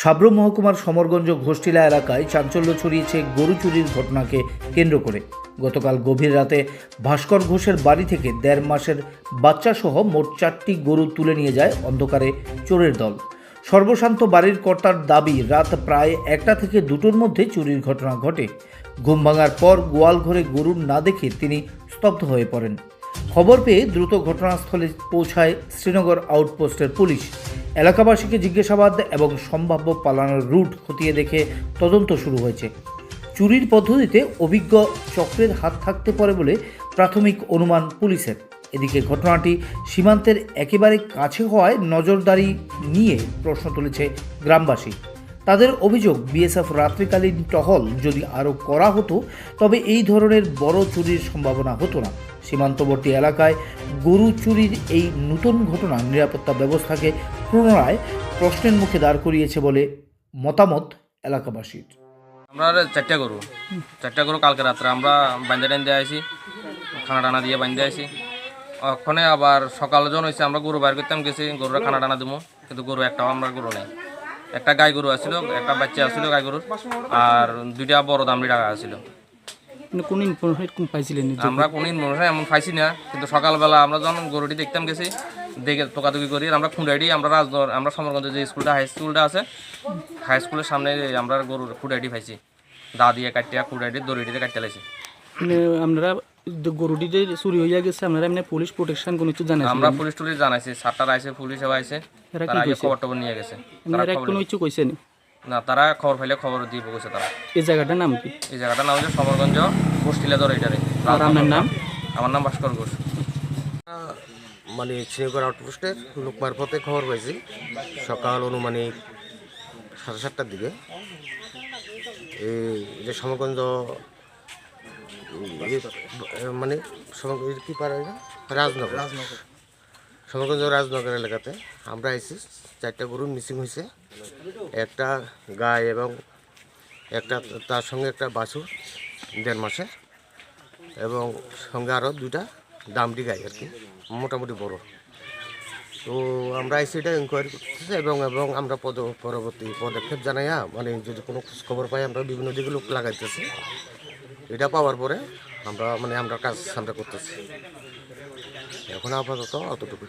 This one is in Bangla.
সাবরুম মহকুমার সমরগঞ্জ ঘোষটিলা এলাকায় চাঞ্চল্য ছড়িয়েছে গরু চুরির ঘটনাকে কেন্দ্র করে। গতকাল গভীর রাতে ভাস্কর ঘোষের বাড়ি থেকে দেড় মাসের বাচ্চাসহ মোট চারটি গরু তুলে নিয়ে যায় অন্ধকারে চোরের দল। সর্বশান্ত বাড়ির কর্তার দাবি, রাত প্রায় একটা থেকে দুটোর মধ্যে চুরির ঘটনা ঘটে। ঘুম ভাঙার পর গোয়াল ঘরে গরু না দেখে তিনি স্তব্ধ হয়ে পড়েন। খবর পেয়ে দ্রুত ঘটনাস্থলে পৌঁছায় শ্রীনগর আউটপোস্টের পুলিশ। এলাকাবাসীকে জিজ্ঞাসাবাদ এবং সম্ভাব্য পালানোর রুট খতিয়ে দেখে তদন্ত শুরু হয়েছে। চুরির পদ্ধতিতে অভিজ্ঞ চক্রের হাত থাকতে পারে বলে প্রাথমিক অনুমান পুলিশের। এদিকে ঘটনাটি সীমান্তের একেবারে কাছে হওয়ায় নজরদারি নিয়ে প্রশ্ন তুলেছে গ্রামবাসী। তাদের অভিযোগ, বিএসএফ রাত্রিকালীন টহল যদি আরও করা হতো, তবে এই ধরনের বড় চুরির সম্ভাবনা হতো না। সীমান্তবর্তী এলাকায় গরু চুরির এই নতুন ঘটনা নিরাপত্তা ব্যবস্থাকে পুনরায় প্রশ্নের মুখে দাঁড় করিয়েছে বলে মতামত এলাকাবাসীর। আমরা চারটা গরু। চারটা গরু কালকে রাত্রে আমরা বান্ধে টাইন দিয়ে আসি খানা টানা দিয়ে বান্ধে আসি ওখানে আবার সকাল যখন হয়েছে আমরা গরু বাইর করতাম, গেছি, গরুরা খানা টানা দিব কিন্তু গরু একটাও আমরা গরু নেই। একটা গাই গরু আসছিল একটা বাচ্চা আসছিল গাই গরুর, আর দুইটা বড় দামড়ি টাকা আসছিল কোন ইনফরমেশন কোন পাইছিলেন আমরা কোনো মনে হয় এমন পাইছি না কিন্তু সকালবেলা আমরা যখন গরুটি দেখতাম গেছি দেখে তোকাতুকি করি আমরা খুঁড়াইটি আমরা রাজদর আমরা সমরগঞ্জে যে স্কুলটা হাই স্কুলটা আছে হাই স্কুলের সামনে আমরা গরুর খুঁড়াইটি পাইছি। দা দিয়ে কাটিয়া খুঁড়াইটি দড়িটিতে কাটিয়ে লাইছি। মানে আপনারা গরুটি যে চুরি হইয়া গেছে আপনারা এমনি পুলিশ প্রোটেকশন কোনো কিছু জানাই আমরা পুলিশ টুলিশ জানাইছি সাতটার আইসে পুলিশ কি তারা খবর টবর নিয়ে গেছে তারা কোনো কিছু কইছেন না তারা খবর পাইলে খবর দিয়ে গেছে তারা। এই জায়গাটার নাম কি? এই জায়গাটার নাম হচ্ছে সমরগঞ্জ গোষ্ঠীলা ধরে এটারে। আর আপনার নাম? আমার নাম ভাস্কর ঘোষ। মানে শ্রীনগর আউটপোস্টের লোক মারফতে খবর পাইছি। সকাল অনুমানিক সাড়ে সাতটার দিকে। এই যে সমগঞ্জ এই মানে সমগঞ্জ কি পারে এটা? রাজনগর। সমগঞ্জ রাজনগর এলাকাতে আমরা আইছি। চারটা গরু মিসিং হয়েছে একটা গাই এবং একটা তার সঙ্গে একটা বাছুর দেড় মাসে এবং সঙ্গে আরও দুইটা দামটি গাই আর কি, মোটামুটি বড়। তো আমরা আইসিটা ইনকোয়ারি করতেছি এবং এবং আমরা পদ পরবর্তী পদক্ষেপ জানাইয়া মানে যদি কোনো খবর পাই আমরা বিভিন্ন দিকে লোক লাগাইতেছি। এটা পাওয়ার পরে আমরা মানে আমরা কাজ আমরা করতেছি। এখন আপাতত অতটুকু